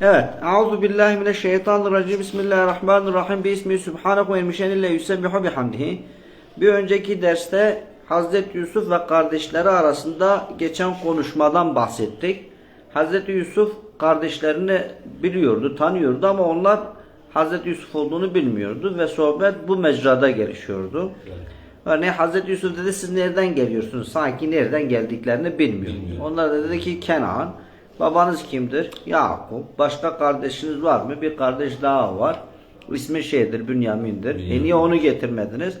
Evet. Euzu billahi mineşşeytanirracim. Bismillahirrahmanirrahim. Bismi subhanehu ve müşenille yusebbihu bihamdihi. Bir önceki derste Hazreti Yusuf ve kardeşleri arasında geçen konuşmadan bahsettik. Hazreti Yusuf kardeşlerini biliyordu, tanıyordu ama onlar Hazreti Yusuf olduğunu bilmiyordu ve sohbet bu mecrada gelişiyordu. Örneğin Hazreti Yusuf dedi siz nereden geliyorsunuz? Sanki nereden geldiklerini bilmiyor. Bilmiyor. Onlar da dedi ki Kenan. Babanız kimdir? Yakup. Başka kardeşiniz var mı? Bir kardeş daha var. İsmi şeydir, Bünyamin'dir. E Bünyamin. niye onu getirmediniz?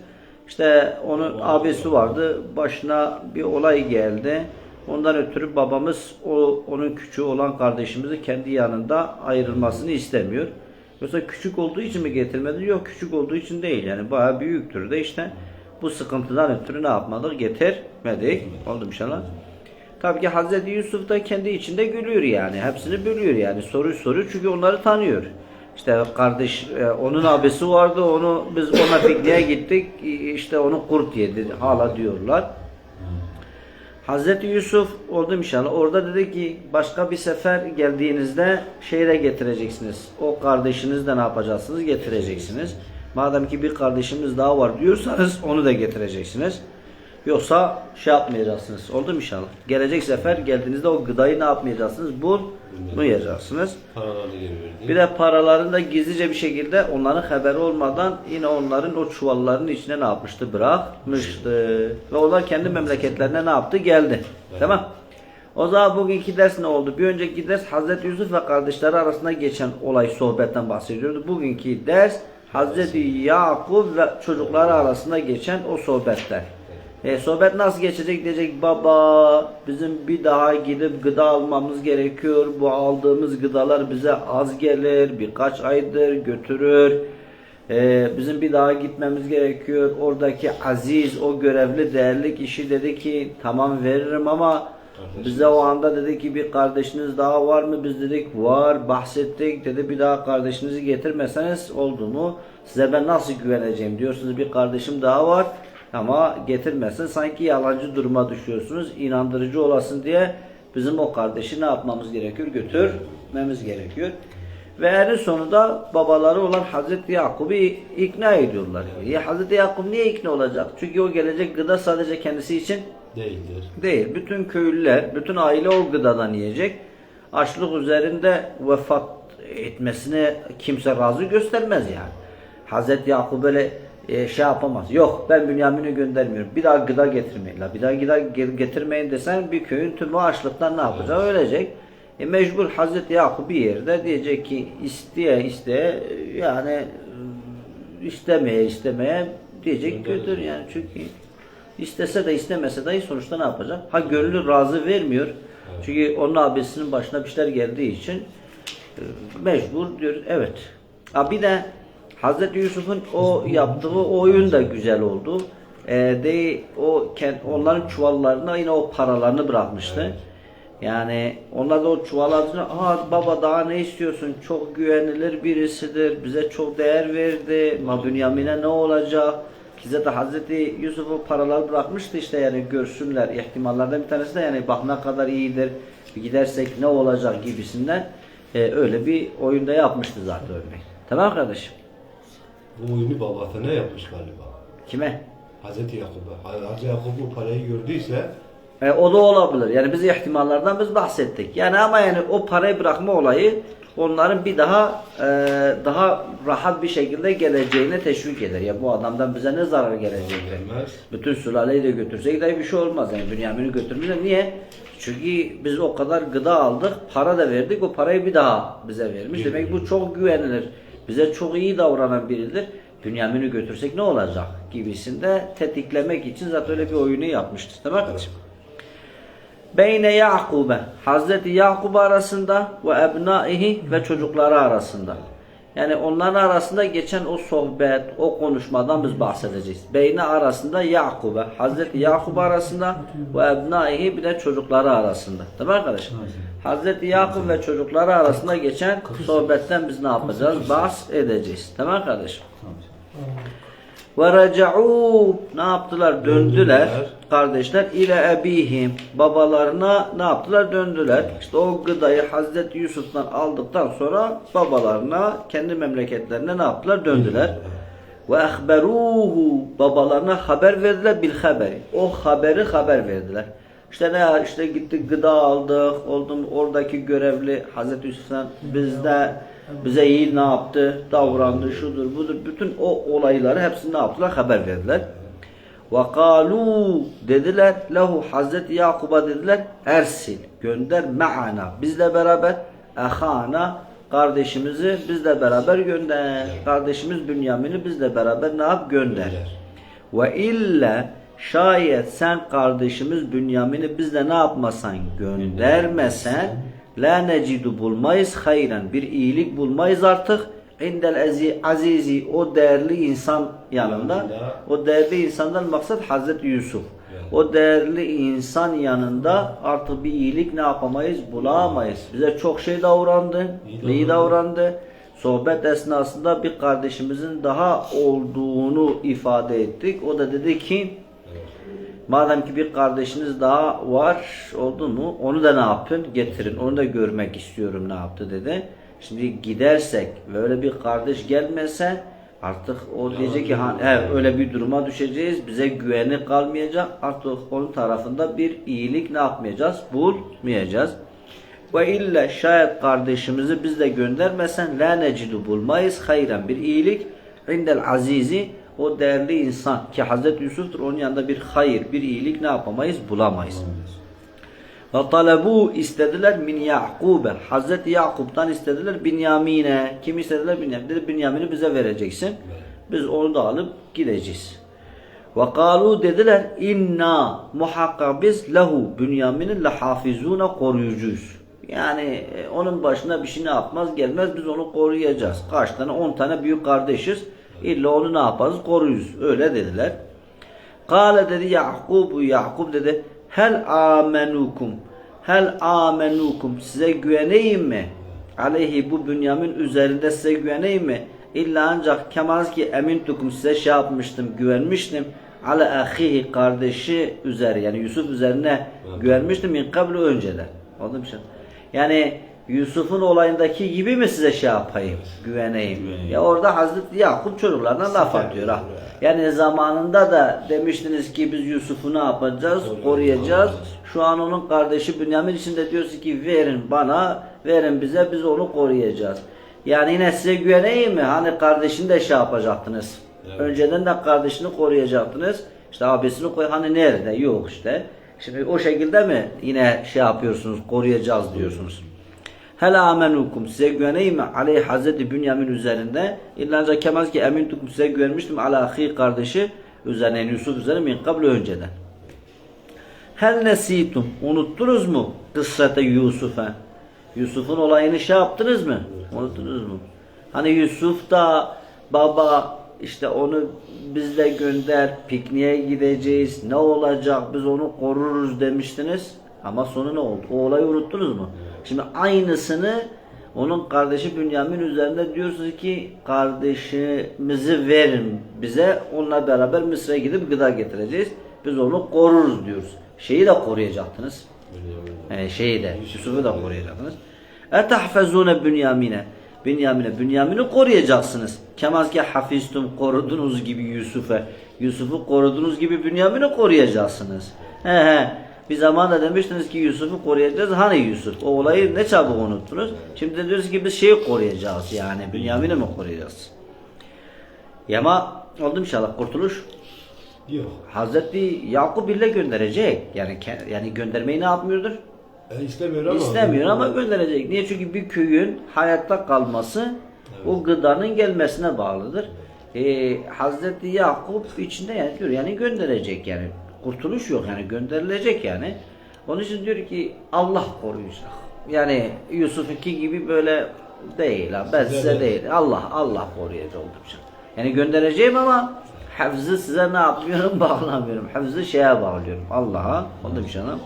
İşte onun abisi vardı. Başına bir olay geldi. Ondan ötürü babamız o onun küçüğü olan kardeşimizi kendi yanında ayrılmasını istemiyor. Yoksa küçük olduğu için mi getirmedi? Yok küçük olduğu için değil. Yani bayağı büyüktür de işte bu sıkıntıdan ötürü ne yapmadık? Getirmedik. Oldu inşallah. Tabii ki Hazreti Yusuf da kendi içinde gülüyor yani. Hepsini biliyor yani. Soruyu soruyor çünkü onları tanıyor. İşte kardeş, e, onun abisi vardı. Onu biz ona pikniğe gittik. İşte onu kurt yedi. Hala diyorlar. Hazreti Yusuf oldu inşallah. Orada dedi ki başka bir sefer geldiğinizde şehre getireceksiniz. O kardeşiniz de ne yapacaksınız? Getireceksiniz. Madem ki bir kardeşimiz daha var diyorsanız onu da getireceksiniz. Yoksa şey yapmayacaksınız. Oldu mu inşallah? Gelecek sefer geldiğinizde o gıdayı ne yapmayacaksınız? Bulmayacaksınız. Paralarını geri verdi. Bir de paralarını da gizlice bir şekilde onların haberi olmadan yine onların o çuvalların içine ne yapmıştı? Bırakmıştı. Ve onlar kendi memleketlerine ne yaptı? Geldi. Tamam. O zaman bugünkü ders ne oldu? Bir önceki ders Hazreti Yusuf ve kardeşleri arasında geçen olay sohbetten bahsediyordu. Bugünkü ders Hazreti Yakup ve çocukları arasında geçen o sohbetler. E, sohbet nasıl geçecek diyecek baba bizim bir daha gidip gıda almamız gerekiyor. Bu aldığımız gıdalar bize az gelir birkaç aydır götürür. E, bizim bir daha gitmemiz gerekiyor. Oradaki aziz o görevli değerli kişi dedi ki tamam veririm ama bize o anda dedi ki bir kardeşiniz daha var mı? Biz dedik var bahsettik dedi bir daha kardeşinizi getirmeseniz oldu mu? Size ben nasıl güveneceğim diyorsunuz bir kardeşim daha var. Ama getirmezsen sanki yalancı duruma düşüyorsunuz. İnandırıcı olasın diye bizim o kardeşi ne yapmamız gerekiyor? Götürmemiz gerekiyor. Ve en sonunda babaları olan Hazreti Yakup'u ikna ediyorlar. Ya Hazreti Yakup niye ikna olacak? Çünkü o gelecek gıda sadece kendisi için Değildir. değil. Bütün köylüler, bütün aile o gıdadan yiyecek. Açlık üzerinde vefat etmesine kimse razı göstermez yani. Hazreti Yakup böyle e, şey yapamaz. Yok ben Bünyamin'i göndermiyorum. Bir daha gıda getirmeyin. La. Bir daha gıda ge- getirmeyin desen bir köyün tümü açlıktan ne yapacak? Ölecek. E, mecbur Hazreti Yakup bir yerde diyecek ki isteye isteye yani e, istemeye istemeye diyecek götür yani çünkü istese de istemese de sonuçta ne yapacak? Ha gönlü razı vermiyor. Çünkü onun abisinin başına bir şeyler geldiği için e, mecbur diyor evet. Ha bir de Hazreti Yusuf'un o yaptığı oyun da güzel oldu. E, de o onların çuvallarına yine o paralarını bırakmıştı. Yani onlar da o çuval altına baba daha ne istiyorsun? Çok güvenilir birisidir. Bize çok değer verdi. Ma Bünyamin'e ne olacak? Ki zaten Hazreti Yusuf o paraları bırakmıştı işte yani görsünler. ihtimallerden bir tanesi de yani bak ne kadar iyidir. Gidersek ne olacak gibisinden. e, öyle bir oyunda yapmıştı zaten örneğin. Tamam kardeşim. Bu oyunu babasına yapmış galiba. Kime? Hazreti Yakup'a. Hazreti Yakup bu parayı gördüyse E, o da olabilir. Yani biz ihtimallardan biz bahsettik. Yani ama yani o parayı bırakma olayı onların bir daha e, daha rahat bir şekilde geleceğine teşvik eder. Ya bu adamdan bize ne zarar gelecek? gelmez. Bütün sülaleyi de götürsek de bir şey olmaz. Yani Bünyamin'i götürmüyor. Niye? Çünkü biz o kadar gıda aldık, para da verdik. O parayı bir daha bize vermiş. Demek bu çok güvenilir. Bize çok iyi davranan biridir. Bünyamin'i götürsek ne olacak gibisinde tetiklemek için zaten öyle bir oyunu yapmıştır. Değil mi arkadaşım? Beyne Yakub'e Hazreti Yakub arasında ve ebnaihi ve çocukları arasında. Yani onların arasında geçen o sohbet, o konuşmadan biz bahsedeceğiz. Beyne arasında Yakub'e, Hazreti Yakub arasında ve ebnaihi bir de çocukları arasında. Tamam arkadaşlar? Hazreti Yakub ve çocukları arasında geçen sohbetten biz ne yapacağız? Bahs edeceğiz. Tamam kardeşim? Ve raca'u ne yaptılar? Döndüler. Kardeşler ile ebihim babalarına ne yaptılar? Döndüler. İşte o gıdayı Hazreti Yusuf'tan aldıktan sonra babalarına kendi memleketlerine ne yaptılar? Döndüler. Ve ehberuhu babalarına haber verdiler bil haberi. O haberi haber verdiler. İşte ne işte gittik gıda aldık. Oldum oradaki görevli Hazreti Yusuf'tan bizde bize iyi ne yaptı? Davrandı şudur budur. Bütün o olayları hepsini ne yaptılar? Haber verdiler. Ve kalu dediler lehu Hazreti Yakub'a dediler ersil gönder ma'ana bizle beraber ehana kardeşimizi bizle beraber gönder. Kardeşimiz Bünyamin'i bizle beraber ne yap gönder. Ve illa şayet sen kardeşimiz Bünyamin'i bizle ne yapmasan göndermesen la necidu bulmayız hayran bir iyilik bulmayız artık indel azizi o değerli insan yanında o değerli insandan maksat Hazreti Yusuf. O değerli insan yanında artık bir iyilik ne yapamayız? Bulamayız. Bize çok şey davrandı. İyi davrandı. Sohbet esnasında bir kardeşimizin daha olduğunu ifade ettik. O da dedi ki madem ki bir kardeşiniz daha var oldu mu onu da ne yapın? Getirin. Onu da görmek istiyorum ne yaptı dedi. Şimdi gidersek ve öyle bir kardeş gelmese artık o diyecek ki ha, evet, öyle bir duruma düşeceğiz. Bize güveni kalmayacak. Artık onun tarafında bir iyilik ne yapmayacağız? Bulmayacağız. Ve illa şayet kardeşimizi biz de göndermesen la necidu bulmayız hayran bir iyilik indel azizi o değerli insan ki Hazreti Yusuf'tur onun yanında bir hayır bir iyilik ne yapamayız bulamayız. Ve talebu istediler min Yakub'e. Hazreti Yakub'tan istediler Binyamin'e. Kim istediler? Binyamin. Dedi Binyamin'i bize vereceksin. Biz onu da alıp gideceğiz. Ve kalu dediler inna muhakkak biz lehu Bünyamin'in lehafizune koruyucuyuz. Yani e, onun başına bir şey ne yapmaz gelmez biz onu koruyacağız. Kaç tane? 10 tane büyük kardeşiz. İlla onu ne yaparız? Koruyuz. Öyle dediler. Kale dedi Yakubu Yakub dedi hel amenukum hel amenukum size güveneyim mi? Aleyhi bu Bünyamin üzerinde size güveneyim mi? İlla ancak kemal ki emintukum size şey yapmıştım güvenmiştim. Ala ahihi kardeşi üzeri yani Yusuf üzerine güvenmiştim min kablu önceden. Oldu mu şey? Yani Yusuf'un olayındaki gibi mi size şey yapayım? Güveneyim. Ya orada Hazreti Yakup çocuklarına laf atıyor ha. Yani zamanında da demiştiniz ki biz Yusuf'u ne yapacağız? Koruyacağız. Şu an onun kardeşi Bünyamin için de diyorsun ki verin bana, verin bize biz onu koruyacağız. Yani yine size güveneyim mi? Hani kardeşini de şey yapacaktınız. Önceden de kardeşini koruyacaktınız. İşte abisini koy hani nerede? Yok işte. Şimdi o şekilde mi yine şey yapıyorsunuz, koruyacağız diyorsunuz. Hel amenukum size güveneyim mi? Aleyh Hazreti Bünyamin üzerinde. İlla ancak kemaz ki emintukum size güvenmiştim. Ala ahi kardeşi üzerine Yusuf üzerine min kablo önceden. Hel nesitum unuttunuz mu? Kıssate Yusuf'a. Yusuf'un olayını şey yaptınız mı? Unuttunuz mu? Hani Yusuf da baba işte onu bizle gönder pikniğe gideceğiz ne olacak biz onu koruruz demiştiniz ama sonu ne oldu? O olayı unuttunuz mu? Şimdi aynısını onun kardeşi Bünyamin üzerinde diyorsunuz ki kardeşimizi verin bize onunla beraber Mısır'a gidip gıda getireceğiz. Biz onu koruruz diyoruz. Şeyi de koruyacaktınız. Yani şeyi de Yusuf'u da koruyacaksınız. Etahfezune Bünyamin'e. Bünyamin'e. Bünyamin'i koruyacaksınız. Kemaz ki hafiztum korudunuz gibi Yusuf'e. Yusuf'u korudunuz gibi Bünyamin'i koruyacaksınız. He he. Bir zaman da demiştiniz ki Yusuf'u koruyacağız. Hani Yusuf? O olayı ne çabuk unuttunuz. Şimdi de diyoruz ki biz şeyi koruyacağız yani. Bünyamin'i mi koruyacağız? Yama oldu inşallah kurtuluş. Yok. Hazreti Yakup ile gönderecek. Yani yani göndermeyi ne yapmıyordur? E, istemiyor ama. İstemiyor ama gönderecek. Niye? Çünkü bir köyün hayatta kalması o gıdanın gelmesine bağlıdır. Ee, Hazreti Yakup içinde yani diyor yani gönderecek yani. Kurtuluş yok yani gönderilecek yani. Onun için diyor ki Allah koruyacak. Yani Yusuf'unki gibi böyle değil ha. Ben Size size de. değil. Allah Allah koruyacak oldukça. Yani göndereceğim ama hafızı size ne yapmıyorum? Bağlamıyorum. Hafızı şeye bağlıyorum. Allah'a. Oldu bir anam.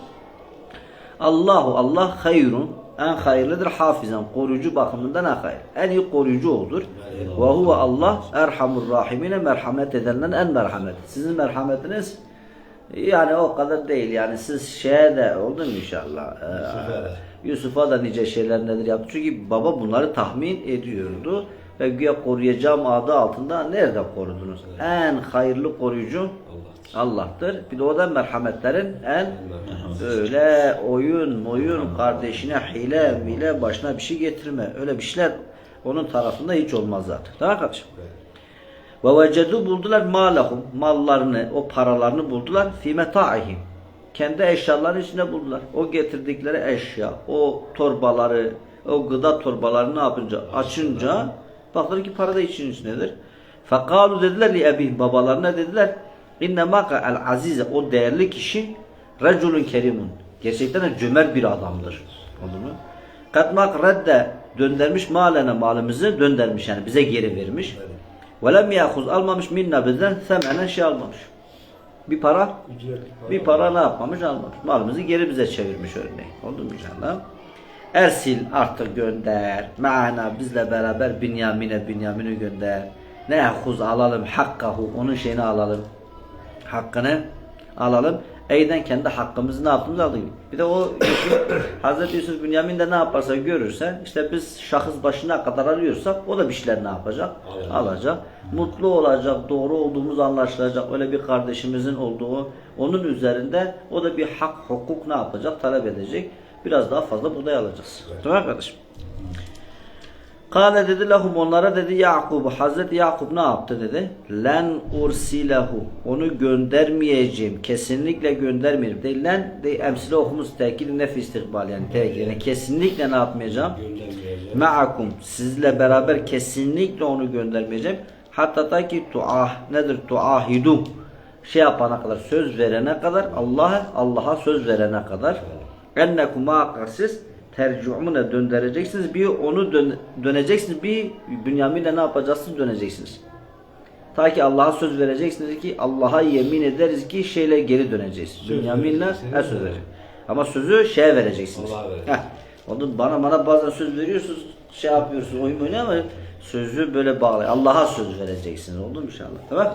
Allahu Allah hayrun en hayırlıdır hafizan koruyucu bakımından en hayır. En iyi koruyucu odur. Ve huve Allah erhamur rahimine merhamet edenlerin en merhamet. Sizin merhametiniz yani o kadar değil yani siz şeye de oldu mu inşallah? Ee, Yusuf'a da. Nice şeyler nedir yaptı. Çünkü baba bunları tahmin ediyordu. Ve güya koruyacağım adı altında nerede korudunuz? En hayırlı koruyucu Allah'tır. Allah'tır. Bir de o da merhametlerin en öyle oyun moyun kardeşine hile mile başına bir şey getirme. Öyle bir şeyler onun tarafında hiç olmaz zaten. Tamam kardeşim? Ve vecedu buldular malahum mallarını o paralarını buldular fi metaihim. Kendi eşyaların içinde buldular. O getirdikleri eşya, o torbaları, o gıda torbalarını ne yapınca açınca baktılar ki para da için içindedir. Fekalu dediler li ebihim babalarına dediler inne maka el azize o değerli kişi reculun kerimun. Gerçekten de cömert bir adamdır. Oldu mu? Katmak redde döndürmüş malene malımızı döndürmüş yani bize geri vermiş. Ve lem yahuz almamış minna bizden semenen şey almamış. Bir para bir para ne yapmamış almamış. Malımızı geri bize çevirmiş örneğin. Oldu mu inşallah? Ersil artık gönder. Maana bizle beraber Binyamin'e Binyamin'i gönder. Ne yahuz alalım hakkahu onun şeyini alalım. Hakkını alalım. Eyden kendi hakkımızı ne yaptığımızı aldık. Bir de o Hazreti Yusuf Bünyamin de ne yaparsa görürsen işte biz şahıs başına kadar alıyorsak o da bir şeyler ne yapacak? Alacak. Alacak. Mutlu olacak, doğru olduğumuz anlaşılacak. Öyle bir kardeşimizin olduğu onun üzerinde o da bir hak, hukuk ne yapacak? Talep edecek. Biraz daha fazla buğday alacağız. Tamam kardeşim? Kale dedi lehum onlara dedi Yakub Hazreti Yakup ne yaptı dedi? Len ursilehu onu göndermeyeceğim. Kesinlikle göndermeyeceğim. Değil len de emsile okumuz tekil nef istikbal yani tekil. Yani kesinlikle ne yapmayacağım? Ma'akum sizle beraber kesinlikle onu göndermeyeceğim. Hatta ta ki tuah nedir? Tuahidu şey yapana kadar söz verene kadar Allah'a Allah'a söz verene kadar ennekum ma'akarsiz tercumuna döndüreceksiniz. Bir onu dön, döneceksiniz. Bir Bünyamin'le ne yapacaksınız? Döneceksiniz. Ta ki Allah'a söz vereceksiniz ki Allah'a yemin ederiz ki şeyle geri döneceğiz. Bünyamin'le vereceksiniz. he, söz verecek. Ama sözü şeye vereceksiniz. Heh. Oğlum bana bana bazen söz veriyorsunuz, şey yapıyorsunuz, oyun oynuyor ama sözü böyle bağlı. Allah'a söz vereceksiniz. Oldu mu inşallah? Tamam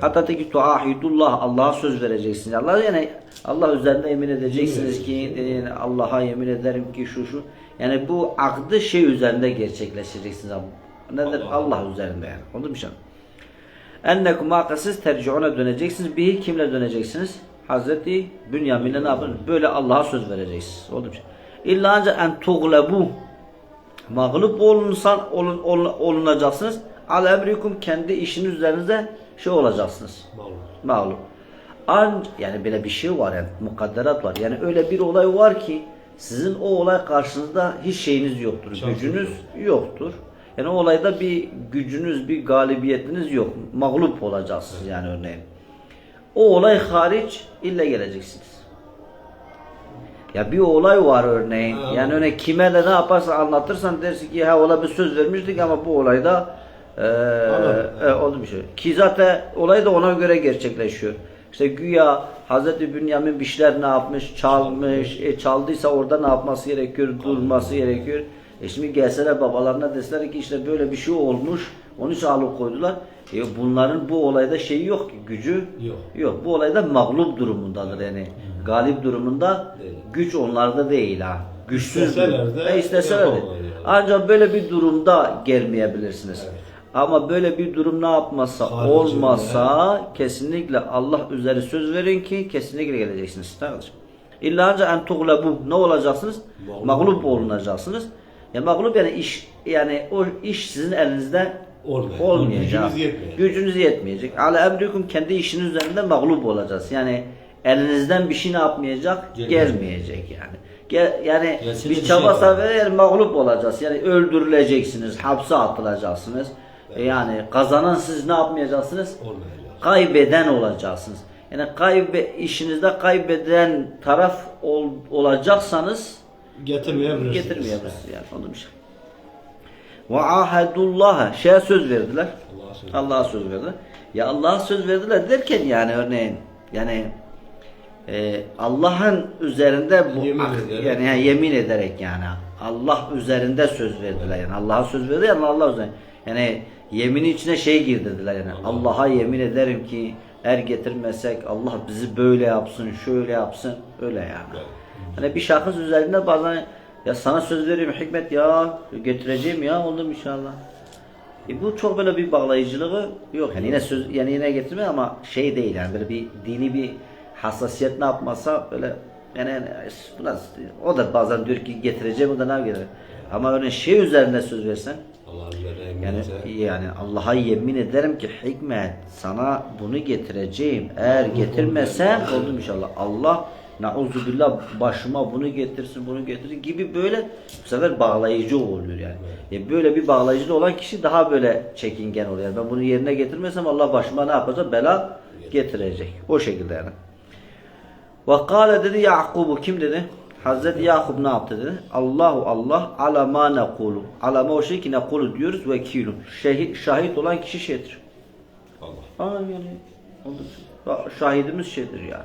Hatta de ki tuahidullah Allah'a söz vereceksiniz. Allah yani Allah üzerinde yemin edeceksiniz ki yani Allah'a yemin ederim ki şu şu. Yani bu akdı şey üzerinde gerçekleştireceksiniz. Nedir? Allah. Allah üzerinde yani. Oldu mu inşallah? Ennekum akasız tercihuna döneceksiniz. Bir kimle döneceksiniz? Hazreti Bünyamin'le ne yapın? Böyle Allah'a söz vereceksiniz. Oldu mu? İlla ancak en tuglebu mağlup olunsan olun, olun, olunacaksınız. Al emrikum kendi işiniz üzerinize şey olacaksınız. Mağlup. An yani böyle bir şey var yani mukadderat var. Yani öyle bir olay var ki sizin o olay karşınızda hiç şeyiniz yoktur. Şansınız gücünüz yok. yoktur. Yani o olayda bir gücünüz, bir galibiyetiniz yok. Mağlup olacaksınız yani örneğin. O olay hariç ille geleceksiniz. Ya bir olay var örneğin. Ha. Yani örneğin kime de ne yaparsa anlatırsan dersin ki ha ola bir söz vermiştik ama bu olayda Anladım. e, oldu bir şey. Ki zaten olay da ona göre gerçekleşiyor. İşte güya Hazreti Bünyamin bir şeyler ne yapmış, çalmış, e, çaldıysa orada ne yapması gerekiyor, durması gerekiyor. E şimdi gelseler babalarına deseler ki işte böyle bir şey olmuş, onu için alıkoydular. E bunların bu olayda şeyi yok ki, gücü Yok. yok. Bu olayda mağlup durumundadır yani. Galip durumunda Değil. güç onlarda değil ha. Güçsüz İsteseler de E isteseler de. Ancak böyle bir durumda gelmeyebilirsiniz. Evet. Ama böyle bir durum ne yapmazsa Haricinde. olmazsa kesinlikle Allah üzeri söz verin ki kesinlikle geleceksiniz. Tamam mı? İlla ancak en tuglebu ne olacaksınız? Mağlup. Mağlup olunacaksınız. Ya mağlup yani iş yani o iş sizin elinizde Olmayacak. olmayacak. Gücünüz yetmeyecek. Gücünüz yetmeyecek. Ala emrikum kendi işiniz üzerinde mağlup olacağız. Yani elinizden bir şey ne yapmayacak? Gelmeyecek. Gelmeyecek yani. Gel, yani Gelse de bir bir çaba şey sarf mağlup olacağız. Yani öldürüleceksiniz, hapse atılacaksınız. E Yani kazanan siz ne yapmayacaksınız? Olmayacak. Kaybeden olacaksınız. Yani kaybe, işinizde kaybeden taraf ol, olacaksanız Getirmeyebilirsiniz. getirmeyebilirsiniz yani. Onu bir şey. Ve ahadullaha şeye söz verdiler. Allah'a söz. Allah'a söz verdiler. Ya Allah'a söz verdiler derken yani örneğin yani e, Allah'ın üzerinde bu Yemin ederek. yani, yani yemin ederek yani Allah üzerinde söz verdiler yani Allah'a söz verdi yani Allah üzerinde yani yemini içine şey girdirdiler yani Allah'a yemin ederim ki er getirmesek Allah bizi böyle yapsın şöyle yapsın öyle yani. Hani bir şahıs üzerinde bazen ya sana söz veriyorum hikmet ya getireceğim ya oldum inşallah. E bu çok böyle bir bağlayıcılığı yok. Yani yine söz yani yine getirme ama şey değil yani böyle bir dini bir hassasiyet ne yapmasa böyle yani, yani bu nasıl- o da bazen diyor ki getireceğim o da ne getirir. Ama öyle şey üzerinde söz versen üzerine yani yani Allah'a yemin ederim ki hikmet sana bunu getireceğim. Eğer getirmesen oldum inşallah. Allah nauzubillah başıma bunu getirsin bunu getirsin gibi böyle bu sefer bağlayıcı oluyor yani. E böyle bir bağlayıcı olan kişi daha böyle çekingen oluyor. Yani ben bunu yerine getirmesem Allah başıma ne yapacak? Bela getirecek. O şekilde yani. Ve kâle dedi Yakub'u kim dedi? Hazreti Yakub ne yaptı dedi? Allahu Allah ala ma nekulu. Ala ma o şey ki nekulu diyoruz vekilun. Şehit, şahit olan kişi şeydir. Allah. Aa yani şahidimiz şeydir yani.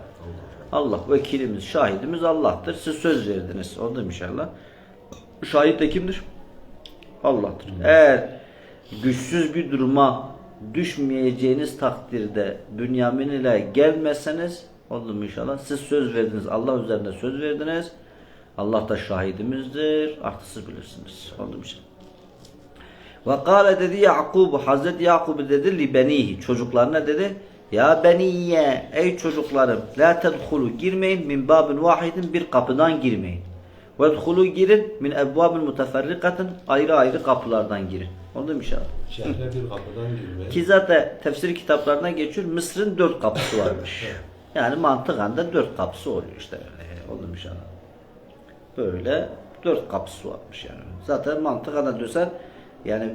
Allah vekilimiz, şahidimiz Allah'tır. Siz söz verdiniz. Mu inşallah. Şahit de kimdir? Allah'tır. Eğer güçsüz bir duruma düşmeyeceğiniz takdirde Bünyamin ile gelmezseniz oldu mu inşallah? Siz söz verdiniz. Allah üzerinde söz verdiniz. Allah da şahidimizdir. Artık siz bilirsiniz. Oldu mu inşallah? Ve kâle dedi Yakub, Hazreti Yakub dedi li benihi, çocuklarına dedi, ya beniyye, ey çocuklarım, la tedhulu, girmeyin min babin vahidin, bir kapıdan girmeyin. Ve dhulu girin min ebvabin muteferrikatin, ayrı ayrı kapılardan girin. Oldu mu inşallah? Şehre bir kapıdan girmek. Ki zaten tefsir kitaplarına geçiyor, Mısır'ın dört kapısı varmış. Yani mantıken de dört kapısı oluyor işte. Ee, Oldu mu inşallah? Böyle dört kapısı varmış yani. Zaten mantıken de diyorsan yani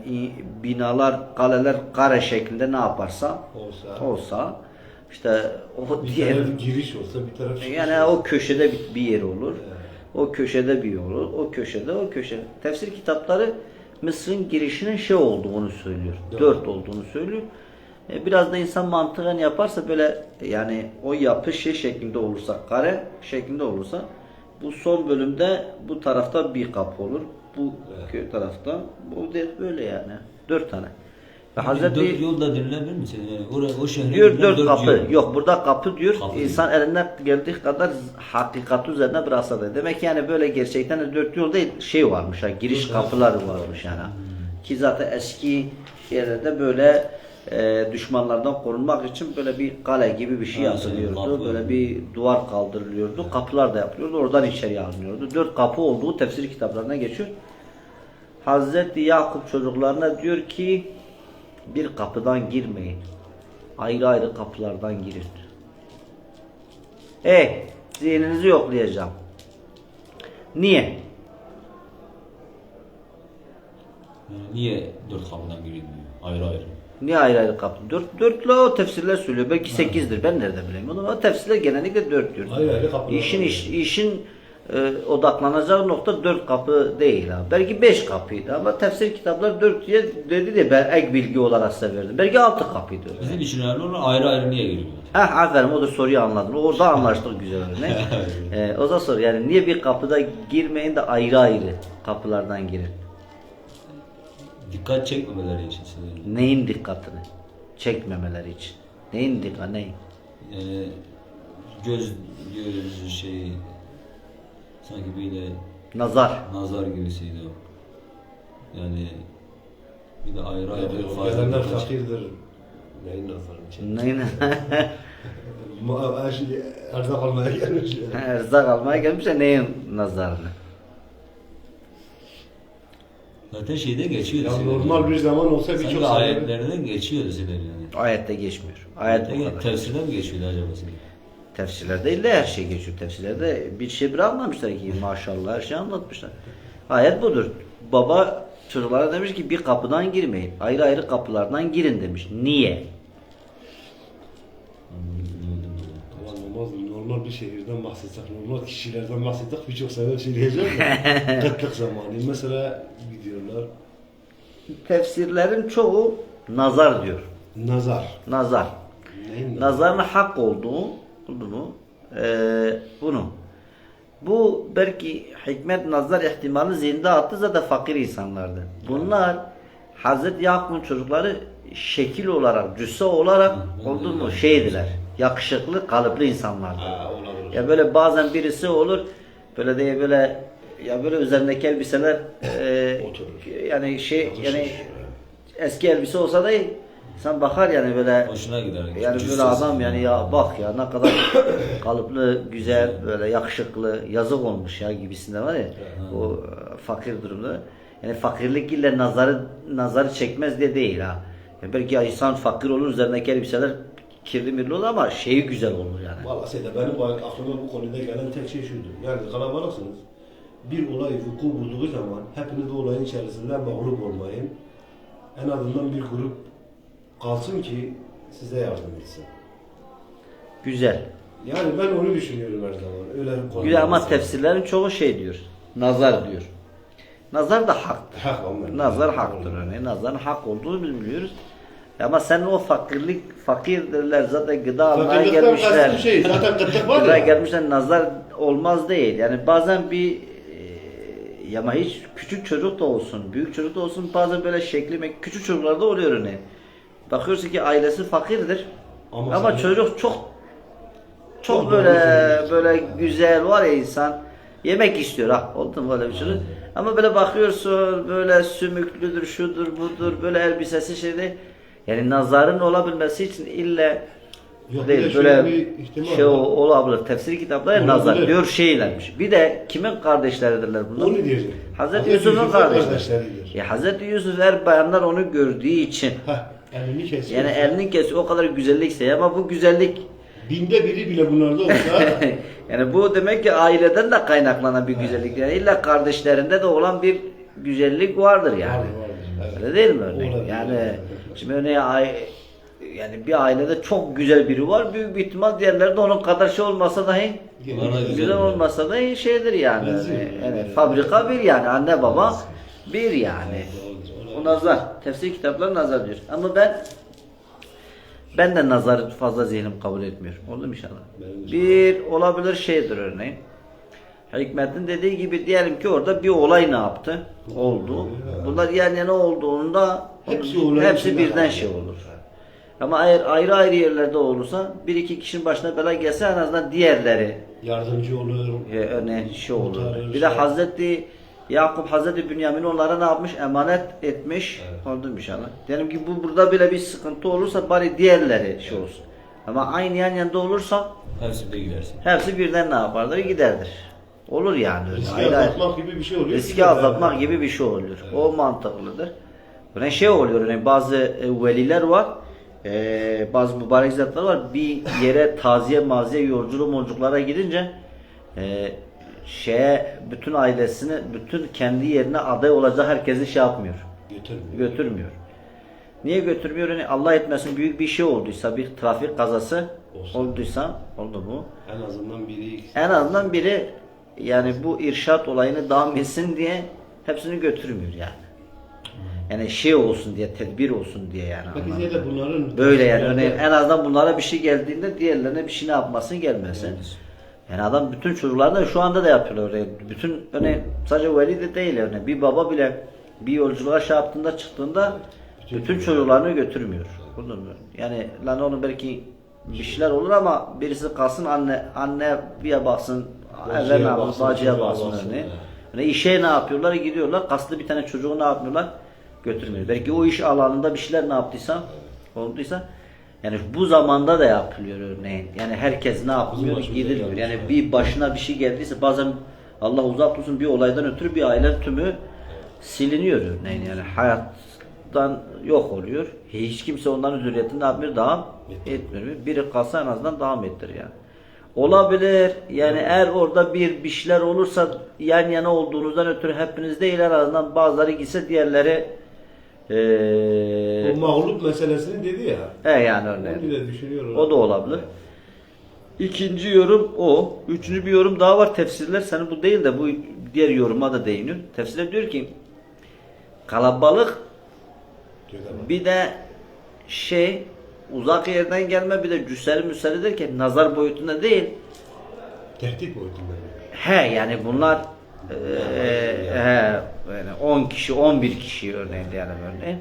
binalar, kaleler kare şeklinde ne yaparsa Olsa. olsa işte o Bir diğer taraf giriş olsa bir taraf çıkış yani olsa. o köşede bir, bir yer olur. Evet. O köşede bir olur. O köşede o köşede. Tefsir kitapları Mısır'ın girişinin şey olduğunu söylüyor. Dört. Dört olduğunu söylüyor. E, Biraz da insan mantıken yaparsa böyle yani o yapı şey şeklinde olursa, kare şeklinde olursa bu son bölümde bu tarafta bir kapı olur. Bu Evet. kö- tarafta bu de böyle yani. Dört tane. Ve Dört Hazreti yol da denilebilir mi? Yani oraya, o şehre Diyor gidilen dört kapı. yol. Yok burada kapı diyor. Kapı İnsan elinden geldiği kadar hakikati üzerine biraz da. Demek yani böyle gerçekten dört yol değil şey varmış. Ha, giriş Dört kapıları kapı varmış yani. Ki zaten eski yerlerde böyle e, düşmanlardan korunmak için böyle bir kale gibi bir şey kapı. Böyle bir duvar kaldırılıyordu. Kapılar da yapılıyordu. Oradan içeri alınıyordu. Dört kapı olduğu tefsir kitaplarına geçiyor. Hazreti Yakup çocuklarına diyor ki bir kapıdan girmeyin. Ayrı ayrı kapılardan girin. E, zihninizi yoklayacağım. Niye? Niye dört kapıdan girilmiyor? Ayrı ayrı. Niye ayrı ayrı kapı? Dört, dörtle o tefsirler söylüyor. Belki sekizdir. Ben nerede bileyim onu. O tefsirler genellikle dört diyor. Ayrı ayrı kapılar İşin, iş, işin e, odaklanacağı nokta dört kapı değil. Ha. Belki beş kapıydı ama tefsir kitaplar dört diye dedi de ben ek bilgi olarak size verdim. Belki altı kapıydı. Bizim için önemli olan ayrı ayrı niye giriliyor? Heh aferin o da soruyu anladın. Orada anlaştık güzel örnek. ee, o da soru yani niye bir kapıda girmeyin de ayrı ayrı kapılardan girin? Dikkat çekmemeleri için sanırım. Neyin dikkatini? Çekmemeleri için. Neyin dikkati? Neyin? Yani göz, göz şey sanki böyle Nazar. nazar gibisiydi o. Yani bir de ayrı ayrı Yani o fazla Gelenler dikkat çek- fakirdir. Neyin nazarı için? Neyin? Ma her şey erzak almaya gelmiş. Erzak almaya gelmiş de neyin nazarını? Zaten şeyde geçiyor. Ya normal bir zaman olsa Sanki birçok sahabe ayetlerden geçiyor senin yani. Ayette geçmiyor. Ayet bu Peki, kadar. tefsirden mi geçiyordu acaba senin? Tefsirlerde değil de her şey geçiyor. Tefsirlerde bir şey bırakmamışlar ki maşallah her şeyi anlatmışlar. Ayet budur. Baba çocuklara demiş ki bir kapıdan girmeyin. Ayrı ayrı kapılardan girin demiş. Niye? Normal, normal bir şehirden bahsetsek, normal kişilerden bahsetsek birçok sebep söyleyeceğim de kıtlık zamanı. Mesela gidiyorlar, Tefsirlerin çoğu nazar diyor. nazar. Nazar. Neyin? Nazarın hak olduğu, olduğunu Ee, bunu. Bu belki hikmet nazar ihtimali zihinde attı zaten fakir insanlardı. Bunlar Hazreti Yakup'un çocukları şekil olarak, cüsse olarak oldu mu şeydiler. Yakışıklı, kalıplı insanlardı. Ha, olabilir. Ya böyle bazen birisi olur böyle diye böyle ya böyle üzerindeki elbiseler e, Oturur. yani şey Yakışır. yani eski elbise olsa da sen bakar yani böyle Hoşuna gider. yani böyle adam yani ya bak ya ne kadar kalıplı, güzel, böyle yakışıklı, yazık olmuş ya gibisinden var ya o e, fakir durumda. Yani fakirlik ile nazarı nazarı çekmez diye değil ha. Yani belki ya insan fakir olur üzerindeki elbiseler kirli mirli olur ama şeyi güzel olur yani. Valla Seyda benim aklıma bu konuda gelen tek şey şuydu. Yani kalabalıksınız. Bir olay vuku bulduğu zaman hepiniz o olayın içerisinde mağlup olmayın. En azından bir grup kalsın ki size yardım etsin. Güzel. Yani ben onu düşünüyorum her zaman. Öyle konu. Güzel ama tefsirlerin çoğu şey diyor. Nazar diyor. Nazar da haktır. Hak. Nazar haktır örneğin. Nazarın hak olduğunu biz biliyoruz. Ama sen o fakirlik, fakirdirler zaten gıda almaya Fakirlikten gelmişler. kastım şey zaten kıtlık var Gıda ya. gelmişler nazar olmaz değil. Yani bazen bir ama hiç küçük çocuk da olsun, büyük çocuk da olsun bazen böyle şekli küçük çocuklarda oluyor örneğin. Bakıyorsun ki ailesi fakirdir. Ama Ama, çocuk çok çok böyle böyle güzel var ya insan yemek istiyor. Ha oldu mu böyle bir şey? Ama böyle bakıyorsun böyle sümüklüdür şudur budur böyle elbisesi şeyde yani nazarın olabilmesi için ille De değil böyle bir şey o- olabilir tefsir kitapları nazar diyor şeylermiş bir de kimin kardeşleridirler bunlar Onu diyeceğim. Hazreti Hazreti Yusuf'un kardeşleri kardeşleridir. ya Hazreti Yusuf her bayanlar onu gördüğü için Heh, elini kesiyor. yani elinin kesiyor o kadar güzellikse ama bu güzellik Binde biri bile bunlarda olsa yani bu demek ki aileden de kaynaklanan bir güzellik. Yani illa kardeşlerinde de olan bir güzellik vardır yani. Vardır, vardır, evet. Öyle değil mi örneğin? Olabilir, Yani şimdi örneğin ay- yani bir ailede çok güzel biri var. Büyük bir ihtimal diğerleri de onun kadar şey olmasa dahi da güzel, güzel. olmasa dahi şeydir yani. Benziyor. Yani, yani fabrika bir yani. Anne baba bir yani. O nazar. Tefsir kitapları nazar diyor. Ama ben ben de nazarı fazla zihnim kabul etmiyor. Oldu mu inşallah? Bir olabilir şeydir örneğin. Hikmet'in dediği gibi diyelim ki orada bir olay ne yaptı? Oldu. Bunlar yan yana olduğunda Hepsi hepsi birden şey olur. Ama eğer ayrı ayrı yerlerde olursa bir iki kişinin başına bela gelse en azından diğerleri yardımcı olur. e, örneğin şey olur. kurtarır, Bir de şey- Hazreti Yakup Hazreti Bünyamin onlara ne yapmış? Emanet etmiş. Oldu inşallah. Diyelim ki bu burada bile bir sıkıntı olursa bari diğerleri şey olsun. Ama aynı yan yanında olursa Hepsi de gidersin. hepsi birden ne yaparlar? Giderdir. Olur yani. öyle. Riski Ayrı ayrı. azaltmak gibi bir şey oluyor. Riski azaltmak gibi bir şey oluyor. O mantıklıdır. Böyle şey oluyor yani bazı e, veliler var. E, bazı mübarek zatlar var. Bir yere taziye maziye yolculuk molculuklara gidince e, şeye bütün ailesini bütün kendi yerine aday olacak herkesi şey yapmıyor. Götürmüyor. Götürmüyor. Niye götürmüyor? Yani Allah etmesin büyük bir şey olduysa, bir trafik kazası Olsa. olduysa, oldu mu? En azından biri En azından biri yani bu irşat olayını devam etsin diye hepsini götürmüyor yani. Yani şey olsun diye, tedbir olsun diye yani. Yine de bunların Böyle yani örneğin en azından bunlara bir şey geldiğinde diğerlerine bir şey ne yapmasın gelmesin. Evet. Yani adam bütün çocuklarını şu anda da yapıyorlar. Örneğin bütün örneğin sadece veli de değil örneğin bir baba bile bir yolculuğa şey yaptığında çıktığında bütün çocuklarını götürmüyor. Yani lan onun belki bir şeyler olur ama birisi kalsın anne anne bir baksın eve baksın, bacıya baksın baksın, he. Yani işe ne yapıyorlar gidiyorlar kaslı bir tane çocuğu ne yapmıyorlar götürmüyor. Belki o iş alanında bir şeyler ne yaptıysa olduysa yani bu zamanda da yapılıyor örneğin. Yani herkes ne başımıza gidilmiyor. Yani bir başına bir şey geldiyse bazen Allah uzak tutsun bir olaydan ötürü bir aile tümü siliniyor örneğin yani hayattan yok oluyor. Hiç kimse onların zürriyetini ne yapmıyor? Devam etmiyor. Biri kalsa en azından devam ettir yani. Olabilir. Yani eğer orada bir bir şeyler olursa yan yana olduğunuzdan ötürü hepiniz değil en azından bazıları gitse diğerleri eee o mağlup meselesini dedi ya. e yani örneğin. Bile düşünüyorum. O da olabilir. İkinci yorum o. Üçüncü bir yorum daha var tefsirler. Senin bu değil de bu diğer yoruma da değiniyor. Tefsirler diyor ki kalabalık bir de şey uzak yerden gelme bir de cüsseli müsseli derken nazar boyutunda değil. Tehdit ettiler? He yani bunlar he, yani 10 kişi 11 kişi örneğin diyelim örneğin.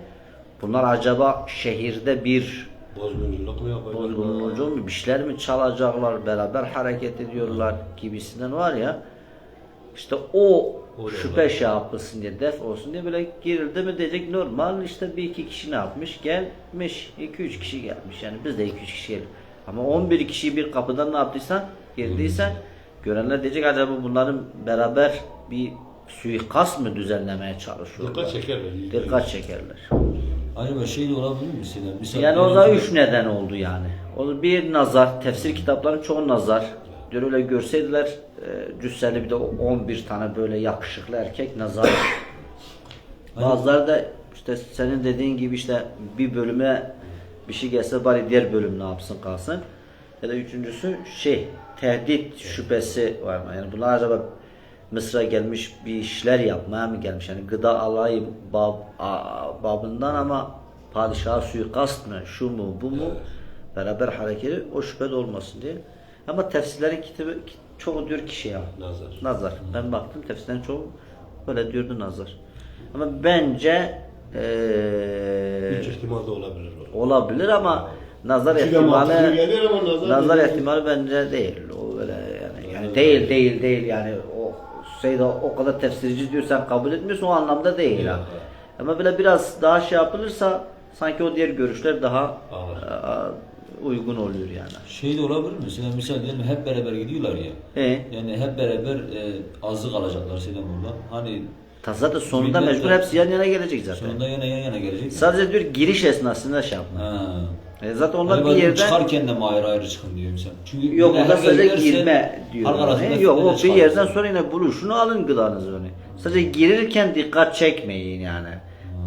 Bunlar acaba şehirde bir Bozgunculuk mu yapacaklar? bozgunlucu mu bir şeyler mi çalacaklar beraber hareket ediyorlar gibisinden var ya işte o O da şüphe var. şey yapılsın diye def olsun diye böyle girildi mi diyecek normal işte bir iki kişi ne yapmış gelmiş iki üç kişi gelmiş yani biz de iki üç kişi geldik. ama 11 kişi bir kapıdan ne yaptıysan girdiyse görenler diyecek acaba bunların beraber bir suikast mı düzenlemeye çalışıyorlar? Dikkat çekerler. Dikkat çekerler. Acaba şey de olabilir mi Sinem? Misal Yani o da üç neden oldu yani. O bir nazar, tefsir kitaplarının çoğu nazar. Diyor öyle görseydiler e, cüsseli bir de o 11 tane böyle yakışıklı erkek nazar. Bazıları da işte senin dediğin gibi işte bir bölüme bir şey gelse bari diğer bölüm ne yapsın kalsın. Ya da üçüncüsü şey tehdit şüphesi var mı? Yani bunlar acaba Mısır'a gelmiş bir işler yapmaya mı gelmiş? Yani gıda alayı bab, a- babından ama padişaha suikast mı? Şu mu? Bu mu? Beraber hareketi o şüphe de olmasın diye. Ama tefsirlerin kitabı çoğu diyor ki şey ya. Nazar. Nazar. Ben baktım tefsirlerin çoğu böyle diyordu nazar. Ama bence eee Üç ihtimal de olabilir. olabilir ama nazar mantıklı ihtimali ama nazar nazar ihtimali bence değil. O böyle yani yani değil değil değil yani o şeyde o kadar tefsirci diyorsan kabul etmiyorsun o anlamda değil. Evet. Ama böyle biraz daha şey yapılırsa sanki o diğer görüşler daha Ağır. aa, uygun oluyor yani. Şey de olabilir mi? Misal diyelim hep beraber gidiyorlar ya. E, Yani hep beraber e, azlık alacaklar Sinem burada. Hani ta zaten sonunda mecbur hepsi yan yana gelecek zaten. sonunda yana yan yana gelecek. Sadece diyor giriş esnasında şey yapma. Ha. E, zaten onlar Hani bir bazen yerden çıkarken de mi ayrı ayrı çıkın diyor misal. Çünkü Yok orada herkes sadece girme diyor. Yani. Yok o bir yerden sonra yine buluşunu alın gıdanızı öne. Sadece girirken dikkat çekmeyin yani.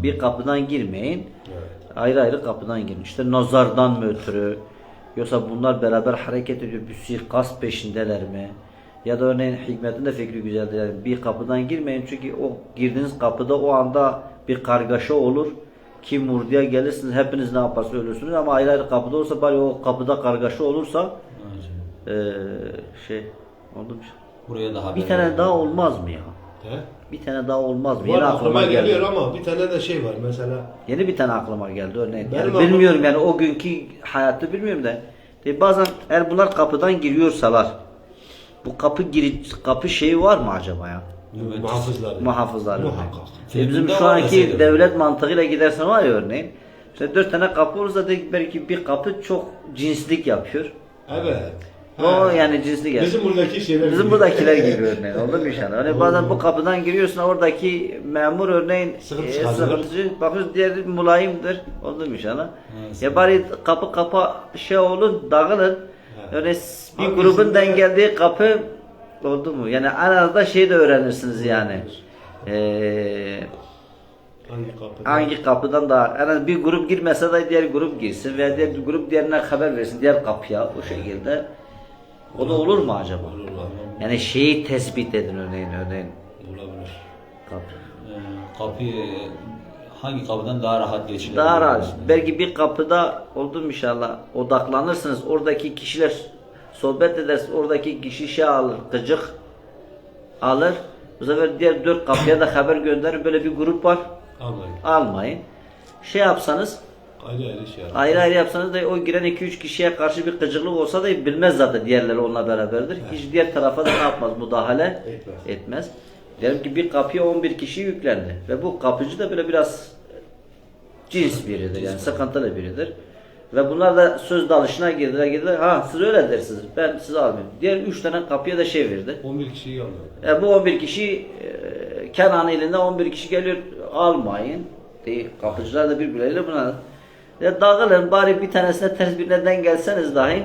Bir kapıdan girmeyin. Ayrı ayrı kapıdan girin. İşte nazardan mı ötürü yoksa bunlar beraber hareket ediyor bir suikast peşindeler mi? Ya da örneğin hikmetin de fikri güzeldir. Yani bir kapıdan girmeyin çünkü o girdiğiniz kapıda o anda bir kargaşa olur. Kim vurduya gelirsiniz hepiniz ne yaparsa ölürsünüz ama ayrı ayrı kapıda olsa bari o kapıda kargaşa olursa eee şey oldu mu? Buraya da haber Bir tane daha olmaz mı ya? He? Bir tane daha olmaz mı? Var Yeni aklıma aklıma geldi. geliyor ama bir tane de şey var mesela. Yeni bir tane aklıma geldi örneğin. Benim Yani aklıma- bilmiyorum yani o günkü hayatı bilmiyorum da. De bazen eğer bunlar kapıdan giriyorsalar bu kapı giri kapı şeyi var mı acaba ya? Evet. Muhafızlar. Muhafızlar. örneğin. Muhakkak. E bizim şu anki mesela. devlet mantığıyla gidersen var ya örneğin. İşte dört tane kapı olursa de belki bir kapı çok cinslik yapıyor. Evet. O He. yani cinslik yapıyor. Bizim buradaki şeyler Bizim gibi. buradakiler gibi örneğin. Oldu mu inşallah? Hani bazen bu kapıdan giriyorsun oradaki memur örneğin Sıkıntı e, sıkıntıcı. Bakıyorsun diğeri mulayimdir. Oldu mu inşallah? Evet. Ya bari kapı kapa şey olun dağılın. Evet. Öyle bir Hangisinde- grubun denk geldiği kapı oldu mu? Yani en azından şey de öğrenirsiniz yani. Ee, Hangi kapı? hangi kapıdan da en az bir grup girmese de diğer grup girsin veya diğer grup diğerine haber versin diğer kapıya o şekilde. O da olur mu acaba? Olur var. Yani şeyi tespit edin örneğin örneğin. Olabilir. Kapı. Ee, kapı hangi kapıdan daha rahat geçilir? Daha rahat. Belki bir kapıda oldum inşallah odaklanırsınız. Oradaki kişiler sohbet edersiniz. Oradaki kişi şey alır, gıcık alır. Bu sefer diğer dört kapıya da haber gönderir. Böyle bir grup var. Almayın. Almayın. Şey yapsanız Ayrı ayrı şey yapın. ayrı ayrı yapsanız da o giren 2-3 kişiye karşı bir gıcıklık olsa da bilmez zaten diğerleri onunla beraberdir. Hiç diğer tarafa da ne yapmaz? Müdahale Etmez. etmez. Diyelim ki bir kapıya 11 kişi yüklendi. Ve bu kapıcı da böyle biraz cins biridir yani sıkıntılı biridir. Ve bunlar da söz dalışına girdiler girdiler. Ha siz öyle dersiniz. Ben sizi almıyorum. Diğer 3 tane kapıya da şey verdi. 11 kişiyi almayın. E, bu 11 kişi e, Kenan elinden 11 kişi geliyor almayın. Değil. Kapıcılar da birbirleriyle buna. Ya dağılın bari bir tanesine ters birine gelseniz dahi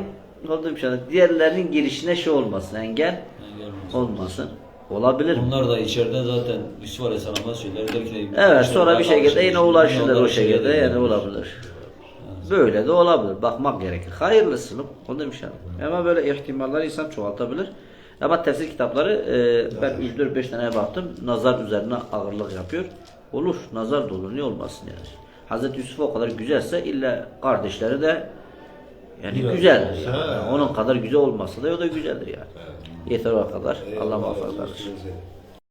oldu bir şey. Diğerlerinin girişine şey olmasın engel olmasın. Olabilir. Onlar da içeride zaten Yusuf Aleyhisselam'a söyler der ki Evet sonra bir şekilde yine ulaşılır onlar o şekilde yani. olabilir. Böyle de olabilir. Bakmak gerekir. Hayırlısı. O demiş yani. Ama böyle ihtimalleri insan çoğaltabilir. Ama tefsir kitapları e, ben 3-4-5 tane baktım. Nazar üzerine ağırlık yapıyor. Olur. Nazar da olur. Niye olmasın yani. Hazreti Yusuf o kadar güzelse illa kardeşleri de yani Güzel güzeldir. Yani. Onun kadar güzel olmasa da o da güzeldir yani. Evet. Yeter o kadar. Eyvallah, Allah kardeşim. size.